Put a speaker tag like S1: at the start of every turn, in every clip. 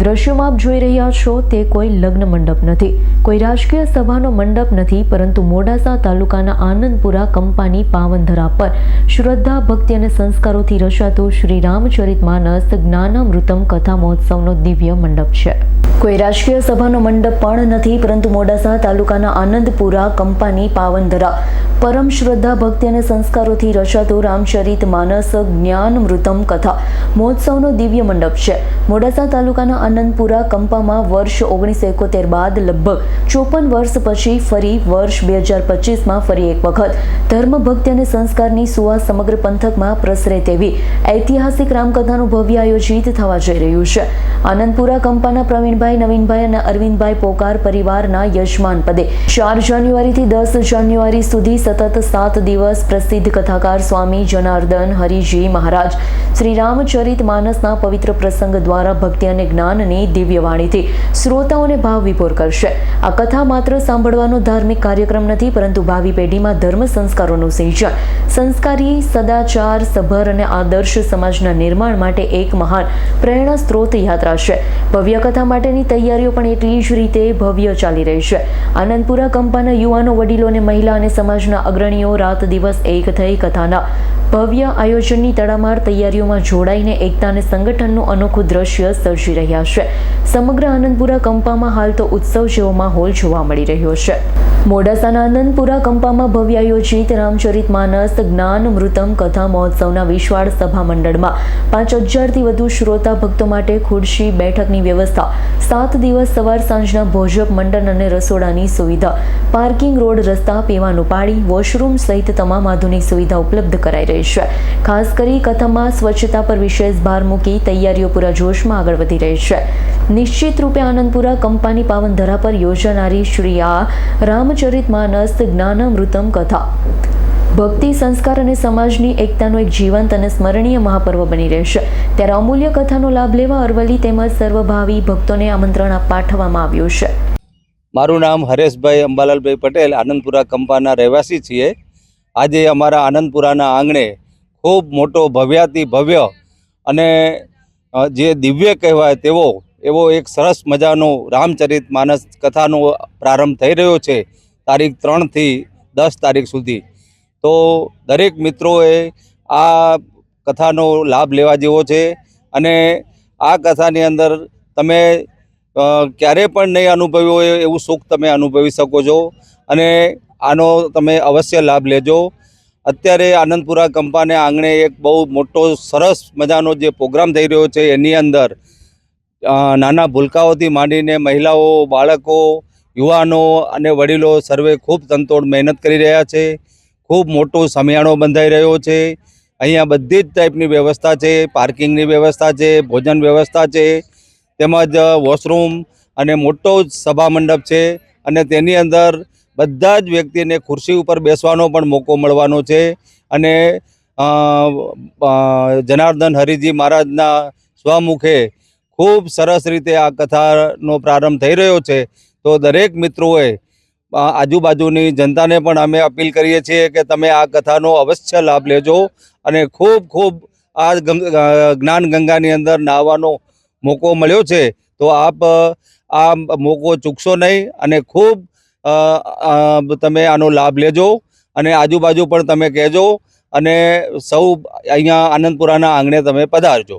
S1: દ્રશ્યોમાં આપ જોઈ રહ્યા છો તે કોઈ લગ્ન મંડપ નથી. કોઈ રાજકીય સભાનો મંડપ નથી, પરંતુ મોડાસા તાલુકાના આનંદપુરા કંપાની પાવનધરા પર શ્રદ્ધા, ભક્તિ અને સંસ્કારોથી રચાતો શ્રી રામચરિત માનસ જ્ઞાનામૃતમ કથા મહોત્સવનો દિવ્ય મંડપ છે. કોઈ રાજકીય સભાનો મંડપ પણ નથી, પરંતુ મોડાસા તાલુકાના આનંદપુરા કંપાની પાવનધરા પરમ શ્રદ્ધા, ભક્તિ અને સંસ્કારોથી રચાતો રામચરિત માનસ જ્ઞાનમૃતમ કથા મહોત્સવનો દિવ્ય મંડપ છે. મોડાસા તાલુકાના આનંદપુરા કંપામાં વર્ષ ઓગણીસો એકોતેર બાદ લગભગ ચોપન વર્ષ પછી ફરી વર્ષ બે હજાર પચીસમાં ફરી એક વખત ધર્મભક્તિ અને સંસ્કારની સુવાસ સમગ્ર પંથકમાં પ્રસરે તેવી ઐતિહાસિક રામકથાનું ભવ્ય આયોજિત થવા જઈ રહ્યું છે. આનંદપુરા કંપાના પ્રવીણભાઈ, નવીનભાઈ અને અરવિંદભાઈ પોકાર પરિવારના યજમાન પદે ચાર જાન્યુઆરીથી દસ જાન્યુઆરી સુધી સતત સાત દિવસ પ્રસિદ્ધ કથાકાર સ્વામી જનાર્દન હરિજી મહારાજ શ્રી રામચરિત માનસના પવિત્ર પ્રસંગ દ્વારા ભક્તિ અને જ્ઞાનની દિવ્યવાણીથી શ્રોતાઓને ભાવ વિભોર કરશે. આ કથા માત્ર સાંભળવાનો ધાર્મિક કાર્યક્રમ નથી, પરંતુ ભાવિ પેઢીમાં ધર્મ સંસ્કારોનું સિંચન. સંસ્કારી, સદાચાર, સભર અને આદર્શ સમાજના નિર્માણ માટે એક મહાન પ્રેરણા સ્ત્રોત યાત્રા છે. ભવ્ય કથા માટેની તૈયારીઓ પણ એટલી જ રીતે ભવ્ય ચાલી રહી છે. આનંદપુરા કંપાના યુવાનો, વડીલો અને મહિલા અને સમાજના અગ્રણીઓ રાત દિવસ એક થઈ કથાના ભવ્ય આયોજનની તડામાર તૈયારીઓમાં જોડાઈને એકતા અને સંગઠનનું અનોખું દ્રશ્ય સર્જી રહ્યા છે સમગ્ર આનંદપુરા કંપામાં હાલ તો ઉત્સવ જેવો માહોલ જોવા મળી રહ્યો છે. મોડાસાના આનંદપુરા કંપામાં ભવ્ય આયોજિત રામચરિત માનસ જ્ઞાનમૃતમ કથા મહોત્સવના વિશાળ સભા મંડળમાં પાંચ હજારથી વધુ શ્રોતા ભક્તો માટે ખુરશી, બેઠકની વ્યવસ્થા, સાત દિવસ સવાર સાંજના ભોજપ મંડળ અને રસોડાની સુવિધા, પાર્કિંગ રોડ, રસ્તા, પીવાનું પાણી, વોશરૂમ સહિત તમામ આધુનિક સુવિધા ઉપલબ્ધ કરાઈ રહી છે. ખાસ કરી કથામાં સ્વચ્છતા પર વિશેષ ભાર મૂકી તૈયારીઓ પૂરા જોશમાં આગળ વધી રહી છે. નિશ્ચિત રૂપે આનંદપુરા કંપાની પાવનધરા પર યોજાનારી શ્રી આ રામચરિત માનસ જ્ઞાનામૃતમ કથા. ભક્તિ, સંસ્કાર અને સમાજની એકતાનો એક જીવંત અને સ્મરણીય મહાપર્વ બની રહેશે. ત્યારે અમૂલ્ય કથાનો લાભ લેવા અરવલ્લી તેમજ સર્વભાવી ભક્તોને આમંત્રણ પાઠવવામાં આવ્યું છે.
S2: મારું નામ હરેશભાઈ અંબાલાલભાઈ પટેલ, આનંદપુરા કંપાના રહેવાસી છીએ. આજે અમારા આનંદપુરાના આંગણે ખૂબ મોટો ભવ્યાતિ ભવ્ય અને જે દિવ્ય કહેવાય તેવો, એવો એક સરસ મજાનો રામચરિત માનસ કથાનો પ્રારંભ થઈ રહ્યો છે તારીખ ત્રણથી દસ તારીખ સુધી. તો દરેક મિત્રોએ આ કથાનો લાભ લેવા જેવો છે અને આ કથાની અંદર તમે ક્યારે પણ નહીં અનુભવ્યું હોય એવું સુખ તમે અનુભવી શકો છો અને આનો તમે અવશ્ય લાભ લેજો. અત્યારે આનંદપુરા કંપાને આંગણે એક બહુ મોટો સરસ મજાનો જે પ્રોગ્રામ થઈ રહ્યો છે, એની અંદર નાના ભૂલકાઓથી માંડીને મહિલાઓ, બાળકો, યુવાનો અને વડીલો સર્વે ખૂબ તનતોડ મહેનત કરી રહ્યા છે. ખૂબ મોટો સમિયાણો બંધાઈ રહ્યો છે. અહીંયા બધી જ ટાઈપની વ્યવસ્થા છે પાર્કિંગની વ્યવસ્થા છે, ભોજન વ્યવસ્થા છે, તેમજ વોશરૂમ અને મોટો સભા મંડપ છે અને તેની અંદર બધા જ વ્યક્તિને ખુરશી ઉપર બેસવાનો પણ મોકો મળવાનો છે. અને જનાર્દન હરિજી મહારાજના સ્વમુખે ખૂબ સરસ રીતે આ કથાનો પ્રારંભ થઈ રહ્યો છે. તો દરેક મિત્રોએ આજુબાજુની જનતાને પણ અમે અપીલ કરીએ છીએ કે તમે આ કથાનો અવશ્ય લાભ લેજો અને ખૂબ ખૂબ આ જ્ઞાન ગંગાની અંદર નાહવાનો મોકો મળ્યો છે. તો આપ આ મોકો ચૂકશો નહીં અને ખૂબ તમે આનો લાભ લેજો અને આજુબાજુ પણ તમે કહેજો અને સૌ અહીંયા આનંદપુરાના આંગણે તમે પધારજો.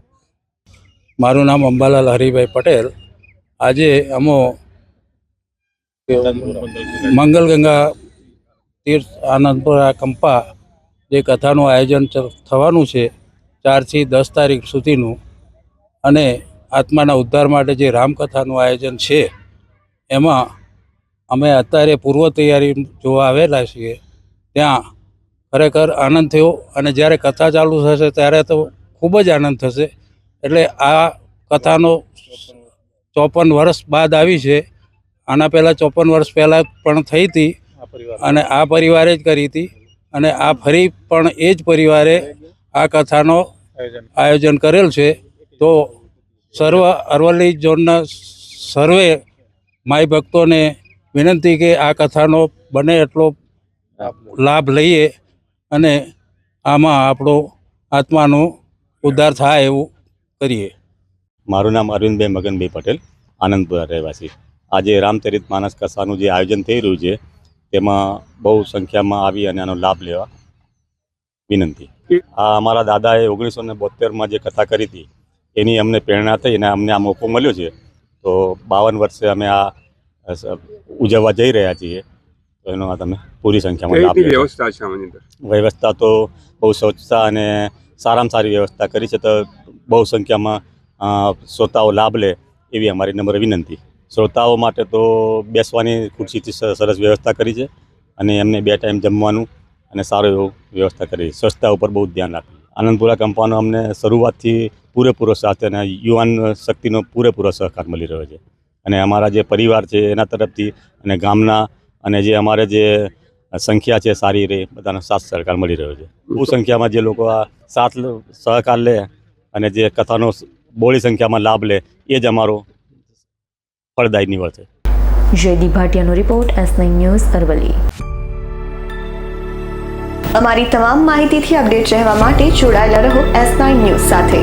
S3: મારું નામ અંબાલાલ હરિભાઈ પટેલ. આજે અમો મંગલગંગા તીર્થ આનંદપુરા કંપા જે કથાનું આયોજન થવાનું છે ચારથી દસ તારીખ સુધીનું અને આત્માના ઉદ્ધાર માટે જે રામકથાનું આયોજન છે, એમાં અમે અત્યારે પૂર્વ તૈયારી જોવા આવેલા છીએ. ત્યાં ખરેખર આનંદ થયો અને જ્યારે કથા ચાલુ થશે ત્યારે તો ખૂબ જ આનંદ થશે. એટલે આ કથાનો ચોપન વર્ષ બાદ આવી છે. આના પહેલાં ચોપન વર્ષ પહેલાં પણ થઈ હતી અને આ પરિવારે જ કરી હતી અને આ ફરી પણ એ જ પરિવારે આ કથાનો આયોજન. કરેલ છે. તો સર્વ અરવલ્લી ઝોનના સર્વે માય ભક્તોને વિનંતી કે આ કથાનો બને એટલો લાભ લઈએ અને આમાં આપણો આત્માનો ઉદ્ધાર થાય એવું કરીએ.
S4: મારું નામ અરવિંદભાઈ મગનભાઈ પટેલ, આનંદપુરા રહેવાસી. આજે રામચરિત માનસ કથાનું જે આયોજન થઈ રહ્યું છે, તેમાં બહુ સંખ્યામાં આવી અને આનો લાભ લેવા વિનંતી. આ અમારા દાદાએ ઓગણીસો ને બોતેરમાં જે કથા કરી હતી, એની અમને પ્રેરણા થઈ અને અમને આ મોકો મળ્યો છે. તો બાવન વર્ષે અમે આ ઉજવવા જઈ રહ્યા છીએ. તો એનો તમે પૂરી સંખ્યામાં લાભ
S5: વ્યવસ્થા છે આની અંદર?
S4: વ્યવસ્થા તો બહુ સ્વચ્છતા અને સારામાં સારી વ્યવસ્થા કરી છે તો બહુ સંખ્યામાં શ્રોતાઓ લાભ લે એવી અમારી નમ્ર વિનંતી. શ્રોતાઓ માટે તો બેસવાની ખુરશીથી સરસ વ્યવસ્થા કરી છે અને એમને બે ટાઈમ જમવાનું અને સારું એવું વ્યવસ્થા કરી છે. સ્વચ્છતા ઉપર બહુ ધ્યાન આપ્યું આનંદપુરા કંપાનો અમને શરૂઆતથી પૂરેપૂરો સાથ અને યુવાન શક્તિનો પૂરેપૂરો સહકાર મળી રહ્યો છે. અને અમારા જે પરિવાર છે એના તરફથી અને ગામના અને જે અમારે જે સંખ્યા છે સારી રહે બધાનો સાથ સહકાર મળી રહ્યો છે. બહુ સંખ્યામાં જે લોકો આ સાથ સહકાર લે અને જે કથાનો બોળી સંખ્યામાં લાભ લે, એ જ અમારો ફળદાયી નીવડશે
S1: Jaydeep ભાટિયાનો report, S nine news Aravalli
S6: અમારી તમામ માહિતીથી અપડેટ રહેવા માટે જોડાયેલા રહો એસ નાઇન ન્યૂઝ સાથે.